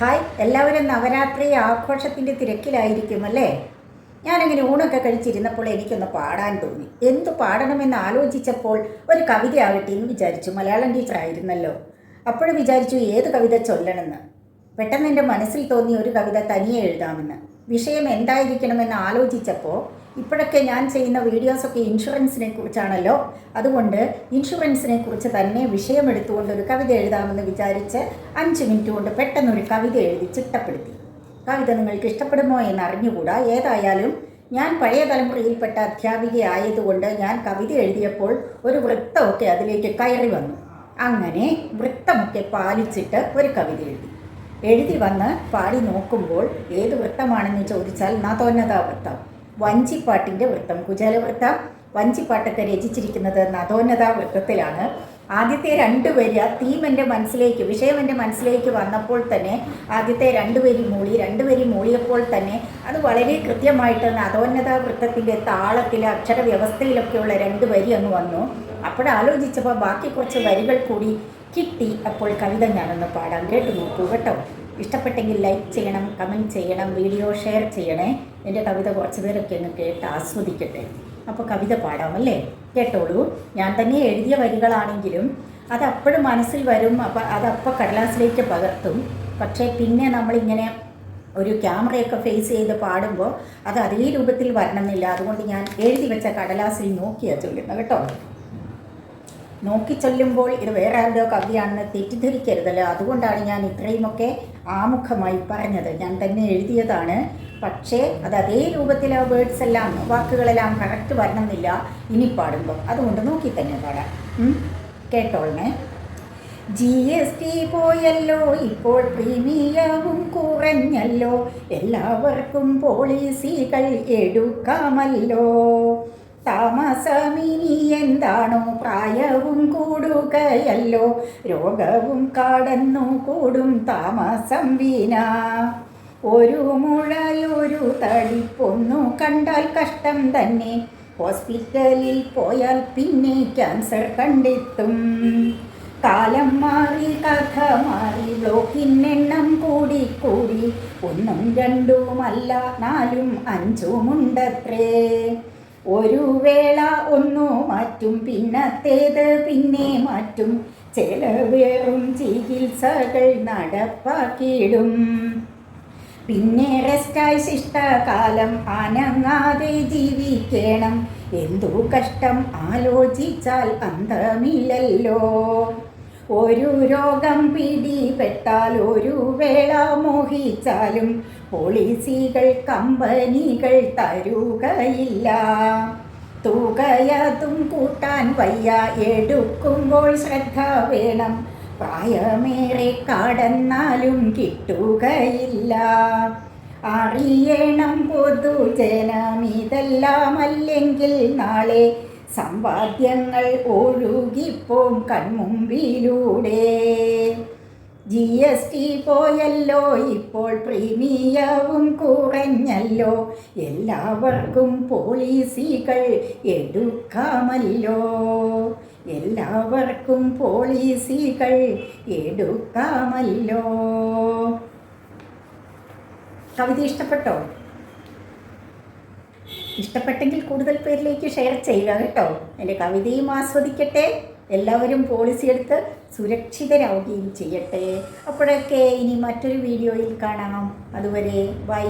Hi എല്ലാവരും നവരാത്രി ആഘോഷത്തിന്റെ തിരക്കിലായിരിക്കും അല്ലേ? ഞാനിങ്ങനെ ഊണൊക്കെ കഴിച്ചിരുന്നപ്പോൾ എനിക്കൊന്ന് പാടാൻ തോന്നി. എന്തു പാടണമെന്ന് ആലോചിച്ചപ്പോൾ ഒരു കവിത ആവട്ടെ എന്ന് വിചാരിച്ചു. മലയാളം ടീച്ചർ ആയിരുന്നല്ലോ. അപ്പോഴും വിചാരിച്ചു ഏത് കവിത ചൊല്ലണമെന്ന്. പെട്ടെന്ന് എന്റെ മനസ്സിൽ തോന്നിയ ഒരു കവിത തനിയെ എഴുതാമെന്ന്. വിഷയം എന്തായിരിക്കണമെന്ന് ആലോചിച്ചപ്പോൾ ഇപ്പോഴൊക്കെ ഞാൻ ചെയ്യുന്ന വീഡിയോസൊക്കെ ഇൻഷുറൻസിനെ കുറിച്ചാണല്ലോ. അതുകൊണ്ട് ഇൻഷുറൻസിനെ കുറിച്ച് തന്നെ വിഷയമെടുത്തുകൊണ്ട് ഒരു കവിത എഴുതാമെന്ന് വിചാരിച്ച് അഞ്ച് മിനിറ്റ് കൊണ്ട് പെട്ടെന്നൊരു കവിത എഴുതി ചിട്ടപ്പെടുത്തി. കവിത നിങ്ങൾക്ക് ഇഷ്ടപ്പെടുമോ എന്ന് അറിഞ്ഞുകൂടാ. ഏതായാലും ഞാൻ പഴയ തലമുറയിൽപ്പെട്ട അധ്യാപികയായതുകൊണ്ട് ഞാൻ കവിത എഴുതിയപ്പോൾ ഒരു വൃത്തമൊക്കെ അതിലേക്ക് കയറി വന്നു. അങ്ങനെ വൃത്തമൊക്കെ പാലിച്ചിട്ട് ഒരു കവിത എഴുതി. എഴുതി വന്ന് പാടി നോക്കുമ്പോൾ ഏത് വൃത്തമാണെന്ന് ചോദിച്ചാൽ നതോന്നത വൃത്തം. വഞ്ചിപ്പാട്ടിന്റെ വൃത്തം. കുചാല വൃത്തം വഞ്ചിപ്പാട്ടൊക്കെ രചിച്ചിരിക്കുന്നത് നതോന്നത വൃത്തത്തിലാണ്. ആദ്യത്തെ രണ്ട് വരി ആ തീം എന്റെ മനസ്സിലേക്ക് വിഷയം എന്റെ മനസ്സിലേക്ക് വന്നപ്പോൾ തന്നെ ആദ്യത്തെ രണ്ട് വരി മൂളി രണ്ട് വരി മൂളിയപ്പോൾ തന്നെ അത് വളരെ കൃത്യമായിട്ട് നതോന്നത വൃത്തത്തിന്റെ താളത്തിൽ അക്ഷര വ്യവസ്ഥയിലൊക്കെയുള്ള രണ്ട് വരി അങ്ങ് വന്നു. അപ്പോഴാലോചിച്ചപ്പോൾ ബാക്കി കുറച്ച് വരികൾ കൂടി കിട്ടി. അപ്പോൾ കവിത ഞാനൊന്ന് പാടാൻ കേട്ടു നോക്കൂ കേട്ടോ. ഇഷ്ടപ്പെട്ടെങ്കിൽ ലൈക്ക് ചെയ്യണം കമന്റ് ചെയ്യണം വീഡിയോ ഷെയർ ചെയ്യണേ. എന്റെ കവിത കുറച്ച് പേരൊക്കെ ഒന്ന് കേട്ട് ആസ്വദിക്കട്ടെ. അപ്പോൾ കവിത പാടാമല്ലേ കേട്ടോളൂ. ഞാൻ തന്നെ എഴുതിയ വരികളാണെങ്കിലും അതപ്പോഴും മനസ്സിൽ വരും. അപ്പം അതപ്പോൾ കടലാസിലേക്ക് പകർത്തും. പക്ഷേ പിന്നെ നമ്മളിങ്ങനെ ഒരു ക്യാമറയൊക്കെ ഫേസ് ചെയ്ത് പാടുമ്പോൾ അത് അതേ രൂപത്തിൽ വരണമെന്നില്ല. അതുകൊണ്ട് ഞാൻ എഴുതി വെച്ച കടലാസിൽ നോക്കിയാണ് ചൊല്ലുന്നത് കേട്ടോ. നോക്കി ചൊല്ലുമ്പോൾ ഇത് വേറെ ആരുടെ കവിയാണെന്ന് തെറ്റിദ്ധരിക്കരുതല്ലോ? അതുകൊണ്ടാണ് ഞാൻ ഇത്രയുമൊക്കെ ആമുഖമായി പറഞ്ഞത്. ഞാൻ തന്നെ എഴുതിയതാണ്. പക്ഷേ അത് അതേ രൂപത്തിൽ ആ വേർഡ്സ് എല്ലാം വാക്കുകളെല്ലാം കറക്റ്റ് വരണമെന്നില്ല. ഇനി പാടുമ്പോൾ. അതുകൊണ്ട് നോക്കി തന്നെ പാടാം? കേട്ടോളണേ. ജി എസ് ടി പോയല്ലോ ഇപ്പോൾ പ്രീമിയവും കുറഞ്ഞല്ലോ. എല്ലാവർക്കും പോളിസികൾ എടുക്കാമല്ലോ. താമസമിനി എന്താണോ പ്രായവും കൂടുകയല്ലോ രോഗവും കാടന്നു കൂടും താമസം വീണ. ഒരു മുഴയൊരു തടിപ്പൊന്നു കണ്ടാൽ കഷ്ടം തന്നെ ഹോസ്പിറ്റലിൽ പോയാൽ പിന്നെ ക്യാൻസർ കണ്ടെത്തും. കാലം മാറി കഥ മാറി ബ്ലോക്കിനെണ്ണം കൂടി കൂടി ഒന്നും രണ്ടുമല്ല നാലും അഞ്ചുമുണ്ടത്രേ. ഒരു വേള ഒന്നു മാറ്റും പിന്നത്തേത് പിന്നെ മാറ്റും. ചെലവേറും ചികിത്സകൾ നടപ്പാക്കിയിടും. പിന്നെ റെസ്റ്റായി ശിഷ്ടകാലം അനങ്ങാതെ ജീവിക്കണം. എന്തു കഷ്ടം ആലോചിച്ചാൽ അന്തമില്ലല്ലോ. ഒരു രോഗം പിടിപെട്ടാൽ ഒരു വേള മോഹിച്ചാലും പോളിസികൾ കമ്പനികൾ തരുകയില്ല. തുകയതും കൂട്ടാൻ വയ്യ എടുക്കുമ്പോൾ ശ്രദ്ധ വേണം. പ്രായമേറെ കടന്നാലും കിട്ടുകയില്ല. അറിയണം പൊതുജനം ഇതെല്ലാം അല്ലെങ്കിൽ നാളെ സമ്പാദ്യങ്ങൾ ഒഴുകിപ്പോം കൺമുമ്പിലൂടെ. ജി എസ് ടി പോയല്ലോ ഇപ്പോൾ പ്രീമിയവും കുറഞ്ഞല്ലോ. എല്ലാവർക്കും പോളിസികൾ എടുക്കാമല്ലോ. എല്ലാവർക്കും പോളിസികൾ എടുക്കാമല്ലോ. കവിത ഇഷ്ടപ്പെട്ടോ? ഇഷ്ടപ്പെട്ടെങ്കിൽ കൂടുതൽ പേരിലേക്ക് ഷെയർ ചെയ്യുക കേട്ടോ. എന്റെ കവിതയും ആസ്വദിക്കട്ടെ. എല്ലാവരും പോളിസി എടുത്ത് സുരക്ഷിതരാവുകയും ചെയ്യട്ടെ. അപ്പോഴൊക്കെ ഇനി മറ്റൊരു വീഡിയോയിൽ കാണാം. അതുവരെ ബൈ